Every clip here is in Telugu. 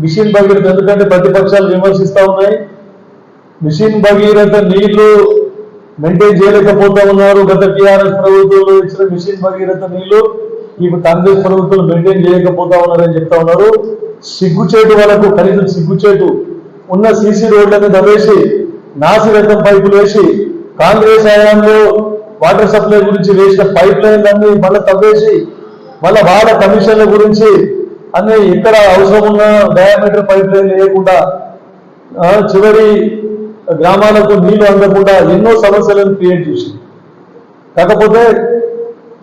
మిషన్ భగీరథ ఎందుకంటే ప్రతిపక్షాలు విమర్శిస్తూ ఉన్నాయి. మిషన్ భగీరథ నీళ్ళు మెయింటైన్ చేయలేకపోతా ఉన్నారు. గత టీఆర్ఎస్ ప్రభుత్వంలో ఇచ్చిన మిషన్ భగీరథ నీళ్ళు ఇప్పుడు కాంగ్రెస్ ప్రభుత్వం మెయింటైన్ చేయకపోతా ఉన్నారని చెప్తా ఉన్నారు. సిగ్గుచేటు వాళ్ళకు కనీసం సిగ్గుచేటు ఉన్న సీసీ రోడ్లను దవేసి నాసి రకం పైపులు వేసి కాంగ్రెస్ హయాంలో వాటర్ సప్లై గురించి వేసిన పైప్ లైన్లన్నీ మళ్ళీ తవ్వేసి మళ్ళీ వాళ్ళ కమిషన్ల గురించి అన్ని ఇక్కడ అవసరం ఉన్న డయామీటర్ పైప్ లైన్ లేకుండా చివరి గ్రామాలకు నీళ్ళు అందకుండా ఎన్నో సమస్యలను క్రియేట్ చేసింది. కాకపోతే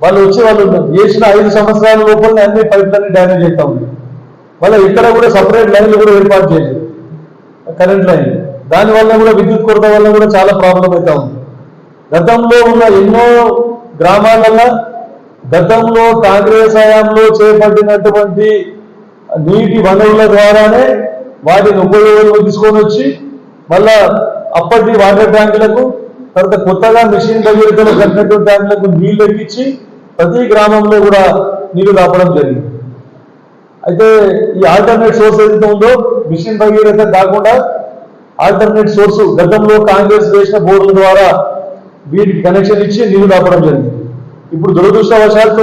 వాళ్ళు వచ్చి వాళ్ళు చేసిన ఐదు సంవత్సరాల లోపల అన్ని పైపులన్నీ డ్యామేజ్ అవుతా ఉంది మళ్ళీ ఇక్కడ కూడా సపరేట్ లైన్లు కూడా ఏర్పాటు చేయలేదు కరెంట్ లైన్ దానివల్ల కూడా విద్యుత్ కొరత వల్ల కూడా చాలా ప్రాబ్లం అవుతా ఉంది. గతంలో ఉన్న ఎన్నో గ్రామాలలో గతంలో కాంగ్రెస్ హయాంలో చేపట్టినటువంటి నీటి వనరుల ద్వారానే వాటిని ఉపయోగంలో తీసుకొని వచ్చి మళ్ళా అప్పటి వాటర్ ట్యాంకులకు తర్వాత కొత్తగా మిషన్ భగీరథలో కట్టినటువంటి ట్యాంకులకు నీళ్ళు ఎక్కించి ప్రతి గ్రామంలో కూడా నీళ్ళు రాపడం జరిగింది. అయితే ఈ ఆల్టర్నేట్ సోర్స్ ఏదైతే ఉందో మిషన్ భగీరథ కాకుండా ఆల్టర్నేట్ సోర్స్ గతంలో కాంగ్రెస్ వేసిన బోర్డుల ద్వారా వీటికి కనెక్షన్ ఇచ్చి నీళ్ళు రాపడం జరిగింది. ఇప్పుడు దురదృష్టవశాత్తు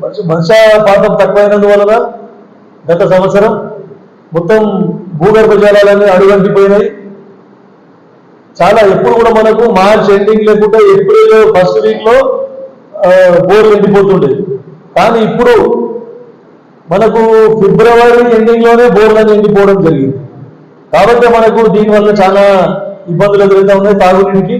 వర్ష- పాఠం తక్కువైనందువలన గత సంవత్సరం మొత్తం భూగర్భ జలాలన్నీ అడుగంటిపోయినాయి. చాలా ఎప్పుడు కూడా మనకు మార్చ్ ఎండింగ్ లేకుంటే ఏప్రిల్ ఫస్ట్ వీక్లో బోర్లు ఎండిపోతుండేది కానీ ఇప్పుడు మనకు ఫిబ్రవరి ఎండింగ్లోనే బోర్లు బోర్లను ఎండిపోవడం జరిగింది. కాబట్టి మనకు దీనివల్ల చాలా ఇబ్బందులు ఎదురవుతా ఉన్నాయి తాగునీటికి.